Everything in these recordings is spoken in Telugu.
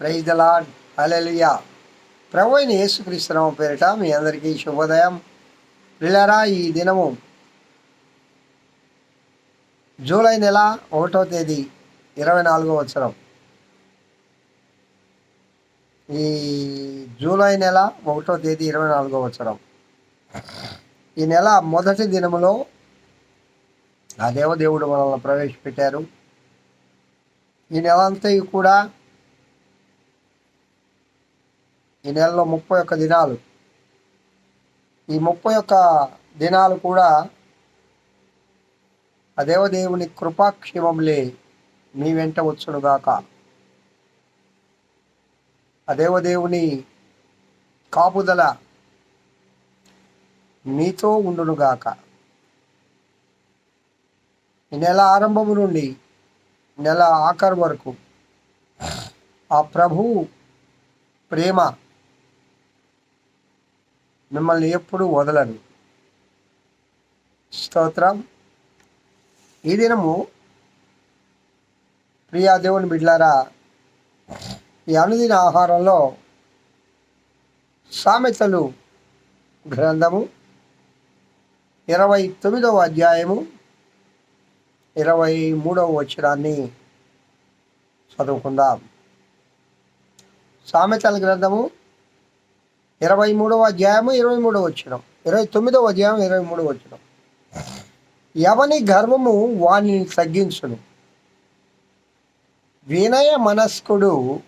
ప్రైజ్ ద లాడ్ అలెలుయా ప్రభు అయిన యేసుక్రీస్తునామ పేరిట మీ అందరికీ శుభోదయం. పిల్లరా ఈ దినము జూలై నెల ఒకటో తేదీ ఇరవై నాలుగో వచ్చరం ఈ జూలై నెల ఒకటో తేదీ ఇరవై నాలుగో వచ్చరం ఈ నెల మొదటి దినములో ఆ దేవదేవుడు మనల్ని ప్రవేశపెట్టారు. ఈ నెల అంతా కూడా ఈ నెలలో ముప్పై ఒక్క దినాలు. ఈ ముప్పై ఒక్క దినాలు కూడా ఆ దేవదేవుని కృపాక్షేమములే మీ వెంట వచ్చునుగాక ఆ దేవదేవుని కాపుదల మీతో ఉండునుగాక ఈ నెల ఆరంభము నుండి నెల ఆఖరు వరకు ఆ ప్రభు ప్రేమ మిమ్మల్ని ఎప్పుడు వదలను స్తోత్రం. ఈ దినము ప్రియా దేవుని బిడ్లారా ఈ అనుదిన ఆహారంలో సామెతలు గ్రంథము ఇరవై తొమ్మిదవ అధ్యాయము ఇరవై మూడవ వచనాన్ని చదువుకుందాం. సామెతల గ్రంథము ఇరవై మూడవ అధ్యాయము ఇరవై మూడవ వచ్చినం ఇరవై తొమ్మిదవ అధ్యాయం ఇరవై మూడవ వచ్చినం ఎవని గర్వము వానిని తగ్గించును. వినయ మనస్కుడు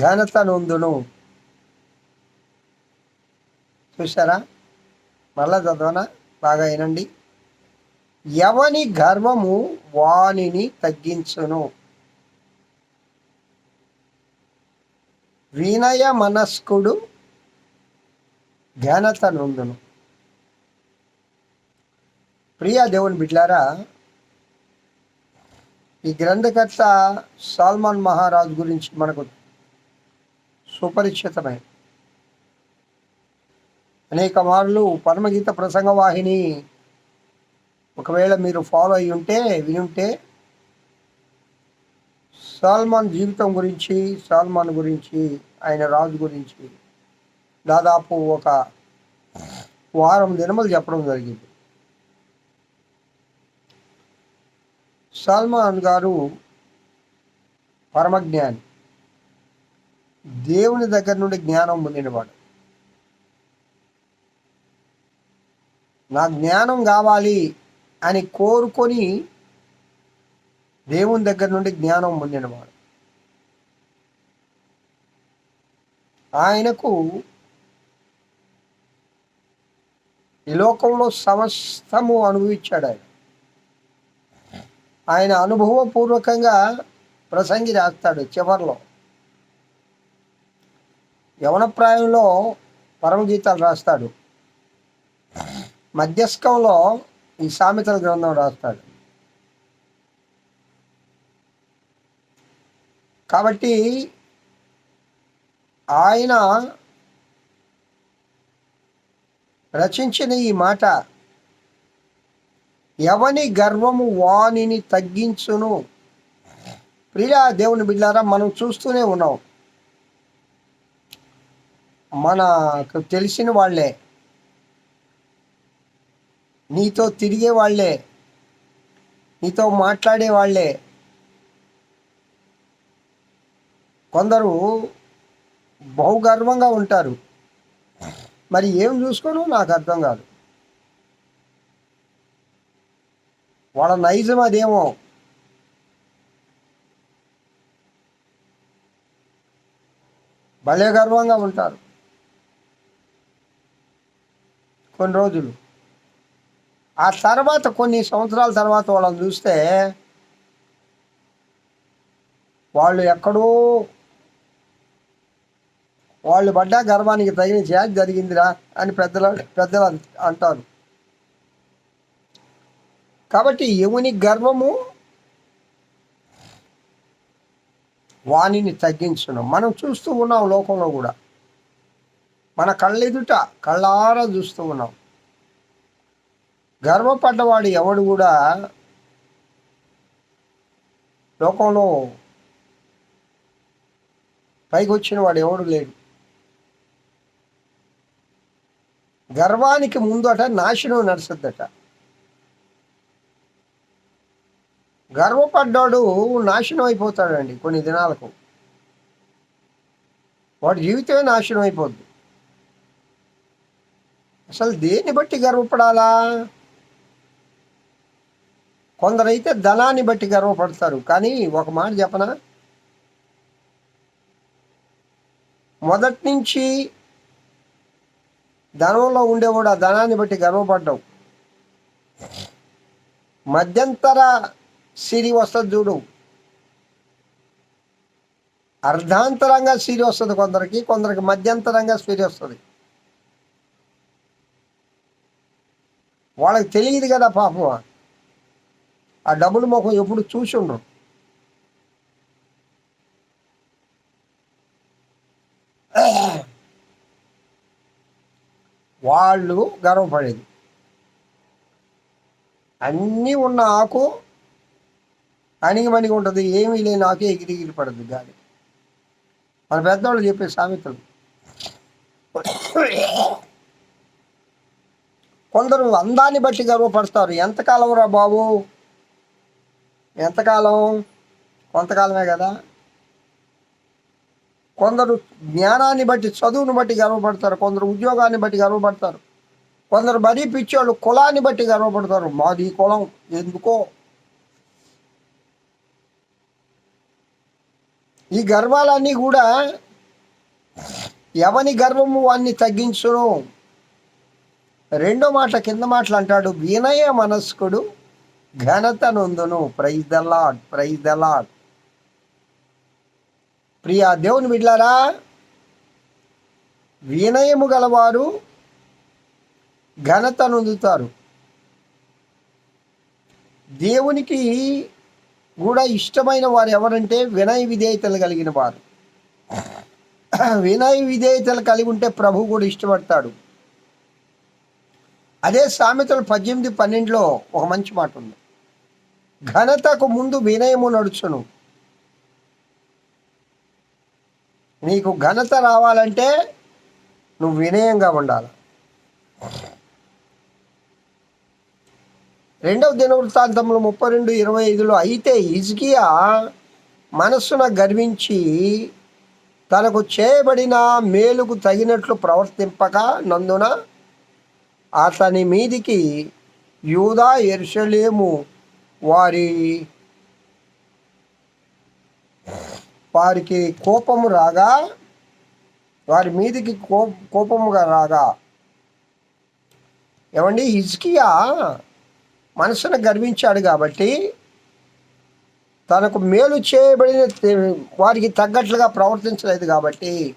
ఘనత నొందును. చూసారా మళ్ళా చదవనా? బాగా వినండి. ఎవని గర్వము వానిని తగ్గించును. వినయ మనస్కుడు ధ్యానత నొందును ప్రియా దేవుని బిడ్లారా ఈ గ్రంథకర్త సాల్మాన్ మహారాజ్ గురించి మనకు సుపరిచితమే. అనేక మార్లు పరమగీత ప్రసంగ వాహిని ఒకవేళ మీరు ఫాలో అయి ఉంటే వినుంటే సాల్మాన్ జీవితం గురించి సాల్మాన్ గురించి ఆయన రాజు గురించి దాదాపు ఒక వారం దినములు చెప్పడం జరిగింది. సల్మాన్ గారు పరమజ్ఞాని. దేవుని దగ్గర నుండి జ్ఞానం పొందినవాడు. నా జ్ఞానం కావాలి అని కోరుకొని దేవుని దగ్గర నుండి జ్ఞానం పొందినవాడు. ఆయనకు ఈ లోకంలో సమస్తము అనుభవించాడు ఆయన. ఆయన అనుభవపూర్వకంగా ప్రసంగి రాస్తాడు చివరిలో. యవనప్రాయంలో పరమగీతాలు రాస్తాడు. మధ్యస్కంలో ఈ సామెతల గ్రంథం రాస్తాడు. కాబట్టి ఆయన రచించిన ఈ మాట ఎవని గర్వము వానిని తగ్గించును? ప్రియా దేవుని బిడ్డారా మనం చూస్తూనే ఉన్నాం. మనకు తెలిసిన వాళ్ళే నీతో తిరిగే వాళ్ళే నీతో మాట్లాడే వాళ్ళే. కొందరు బహుగర్వంగా ఉంటారు. మరి ఏం చూసుకోను నాకు అర్థం కాదు. వాళ్ళ నైజం అదేమో. భలే గర్వంగా ఉంటారు. కొన్ని రోజులు. ఆ తర్వాత కొన్ని సంవత్సరాల తర్వాత వాళ్ళని చూస్తే వాళ్ళు ఎక్కడో వాళ్ళు పడ్డా గర్వానికి తగిన చేతి జరిగిందిరా అని పెద్దలు పెద్దలు అంటారు. కాబట్టి యముని గర్వము వాణిని తగ్గించడం మనం చూస్తూ ఉన్నాం లోకంలో కూడా. మన కళ్ళెదుట కళ్ళారా చూస్తూ ఉన్నాం. గర్వపడ్డవాడు ఎవడు కూడా లోకంలో పైకి వచ్చిన వాడు ఎవడు లేడు. గర్వానికి ముందట నాశనం నడుస్తుందట గర్వపడ్డాడు నాశనం అయిపోతాడండి కొన్ని దినాలకు. వాడి జీవితమే నాశనం అయిపోద్ది అసలు దేన్ని బట్టి గర్వపడాలా? కొందరైతే ధనాన్ని బట్టి గర్వపడతారు కానీ ఒక మాట చెప్పనా? మొదటి నుంచి ధనంలో ఉండేవాడు ఆ ధనాన్ని బట్టి గర్వపడ్డావు మధ్యంతర సిరి వస్తుంది చూడు. అర్ధాంతరంగా సిరి వస్తుంది కొందరికి కొందరికి మధ్యంతరంగా సిరి వస్తుంది. వాళ్ళకి తెలియదు కదా పాపం. ఆ డబ్బులు ముఖం ఎప్పుడు చూసి ఉండరు. వాళ్ళు గర్వపడేది. అన్నీ ఉన్న ఆకు అణిగిమణిగి ఉంటుంది ఏమీ లేని ఆకు ఎగిరిగిరి పడదు గాలి. మన పెద్దవాళ్ళు చెప్పే సామెతలు. కొందరు అందాన్ని బట్టి గర్వపడతారు. ఎంతకాలం రా బాబు? ఎంతకాలం కొంతకాలమే కదా? కొందరు జ్ఞానాన్ని బట్టి చదువుని బట్టి గర్వపడతారు కొందరు ఉద్యోగాన్ని బట్టి గర్వపడతారు కొందరు మరీ పిచ్చోళ్ళు కులాన్ని బట్టి గర్వపడతారు. మాది ఈ కులం ఎందుకో? ఈ గర్వాలన్నీ కూడా ఎవని గర్వము వాన్ని తగ్గించును? రెండో మాట కింద మాటలు అంటాడు వినయ మనస్కుడు ఘనత నొందును. Praise the Lord praise the Lord Priya దేవుని బిడ్లారా వినయము గలవారు ఘనత నొందుతారు. దేవునికి కూడా ఇష్టమైన వారు ఎవరంటే వినయ విధేయతలు కలిగిన వారు. వినయ విధేయతలు కలిగి ఉంటే ప్రభు కూడా ఇష్టపడతాడు. అదే సామెతలు పద్దెనిమిది పన్నెండులో ఒక మంచి మాట ఉంది. ఘనతకు ముందు వినయము నడుచును. నీకు ఘనత రావాలంటే నువ్వు వినయంగా ఉండాలి. రెండవ దినవృత్తాంతంలో ముప్పై రెండు ఇరవై ఐదులో అయితే ఇజ్కియా మనస్సున గర్వించి తనకు చేయబడిన మేలుకు తగినట్లు ప్రవర్తింపక నందున అతని మీదికి యూదా ఎరుషలేము వారి వారికి కోపము రాగా వారి మీదికి కో కోపముగా రాగా. ఏమండి? హిజ్కియా మనసును గర్వించాడు కాబట్టి తనకు మేలు చేయబడిన వారికి తగ్గట్లుగా ప్రవర్తించలేదు కాబట్టి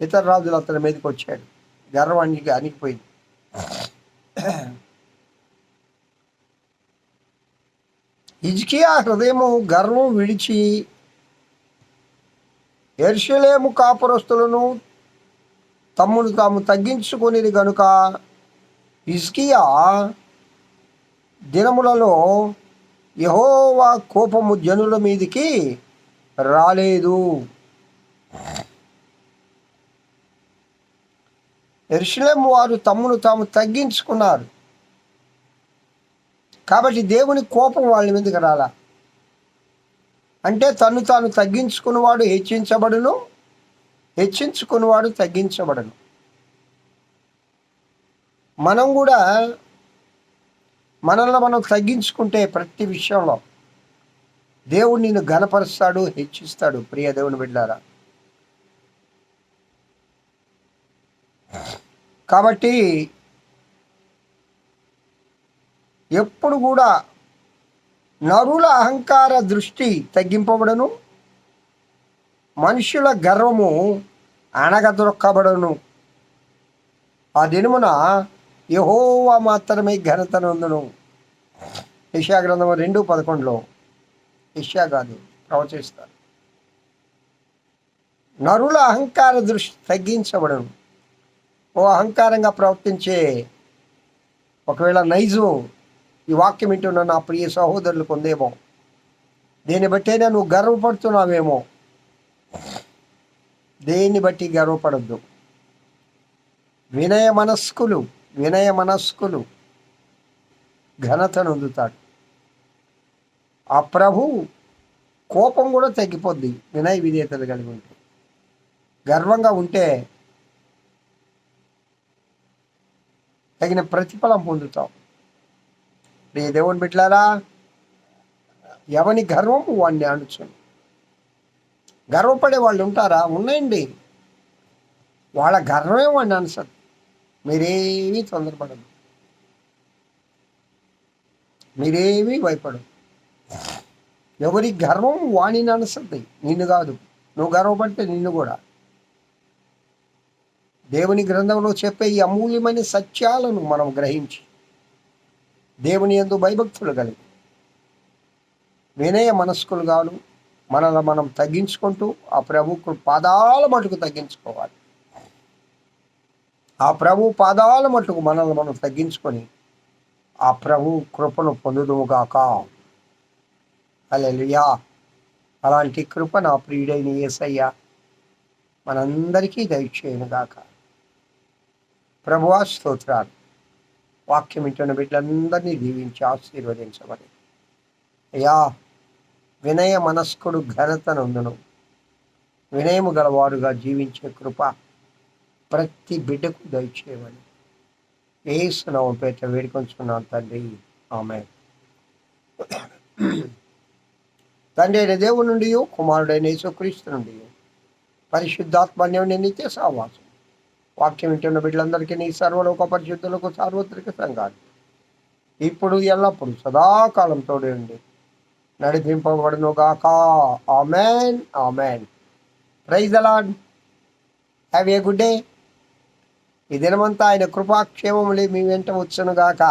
ఇతర రాజులు అతని మీదకి వచ్చాడు గర్వానికి అణిగిపోయింది. హిజ్కియా హృదయము గర్వం విడిచి ఎర్షలేము కాపురస్తులను తమ్మును తాము తగ్గించుకునేది గనుక హిజ్కియా దినములలో యహోవా కోపము జనుల మీదికి రాలేదు. ఎర్షలేము వారు తమ్మును తాము తగ్గించుకున్నారు. కాబట్టి దేవుని కోపం వాళ్ళ మీదకి రాలా. అంటే తను తాను తగ్గించుకున్నవాడు హెచ్చించబడును హెచ్చించుకున్నవాడు తగ్గించబడను. మనం కూడా మనల్ని మనం తగ్గించుకుంటే ప్రతి విషయంలో దేవుడు నిన్ను ఘనపరుస్తాడు హెచ్చిస్తాడు ప్రియ దేవుని బిడ్డారా. కాబట్టి ఎప్పుడు కూడా నరుల అహంకార దృష్టి తగ్గింపబడను. మనుషుల గర్వము అణగదొక్కబడను ఆ దినమున యహోవా మాత్రమే ఘనత నందును. గ్రంథం రెండు పదకొండులో యశా కాదు ప్రవచిస్తారు. నరుల అహంకార దృష్టి తగ్గించబడను. ఓ అహంకారంగా ప్రవర్తించే ఒకవేళ నైజు ఈ వాక్యం వింటున్న నా ప్రియ సహోదరులు కొందేమో దీన్ని బట్టైనా నువ్వు గర్వపడుతున్నావేమో. దేన్ని బట్టి గర్వపడద్దు? వినయ మనస్కులు వినయ మనస్కులు ఘనతను అందుతాడు. ఆ ప్రభు కోపం కూడా తగ్గిపోద్ది వినయ విధేయతలు కలిగి ఉంటే. గర్వంగా ఉంటే తగిన ప్రతిఫలం పొందుతావు. ప్రియ దేవుని బిడ్డలారా ఎవని గర్వం వాడిని అణుచును. గర్వపడే వాళ్ళు ఉంటారా? ఉన్నాయండి. వాళ్ళ గర్వమే వాడిని అనసదు మీరేమీ తొందరపడదు. మీరేమీ భయపడదు. ఎవరి గర్వం వాణిని అనసద్ది నిన్ను కాదు. నువ్వు గర్వపడితే నిన్ను కూడా. దేవుని గ్రంథంలో చెప్పే ఈ అమూల్యమైన సత్యాలను మనం గ్రహించి దేవుని ఎందు భయభక్తులు కలిగి. వినయ మనస్కులు కాదు మనల్ని మనం తగ్గించుకుంటూ ఆ ప్రభుకు పాదాల మటుకు తగ్గించుకోవాలి. ఆ ప్రభు పాదాల మటుకు మనల్ని మనం తగ్గించుకొని ఆ ప్రభు కృపను పొందుదుముగాక అలెలుయా అలాంటి కృప నా ప్రియుడైన ఏసయ్య మనందరికీ దయచేయను గాక ప్రభువా స్తోత్రాలు. వాక్యం వింటున్న బిడ్డలందరినీ దీవించి ఆశీర్వదించమని. అయ్యా వినయ మనస్కుడు ఘనతనందును వినయము గలవారుగా జీవించే కృప ప్రతి బిడ్డకు దయచేయమని. ఏసునామం పేట వేడుకొంచుకున్నాను తండ్రి. ఆమె తండ్రి అయిన దేవుడి నుండి కుమారుడైన యేసుక్రీస్తు నుండి పరిశుద్ధాత్మన్యం నిత్య సావాసం. వాక్యం వింటున్న బిడ్డలందరికీ నీ సర్వలోక పరిశుద్ధులకు సార్వత్రిక సంఘాలు. ఇప్పుడు ఎల్లప్పుడు సదాకాలం తోడే ఉండి నడిపింపబడును గాక amen. Amen praise the Lord have a good day ఈ దినమంతా ఆయన కృపాక్షేమములే మీ వెంట వచ్చును గాక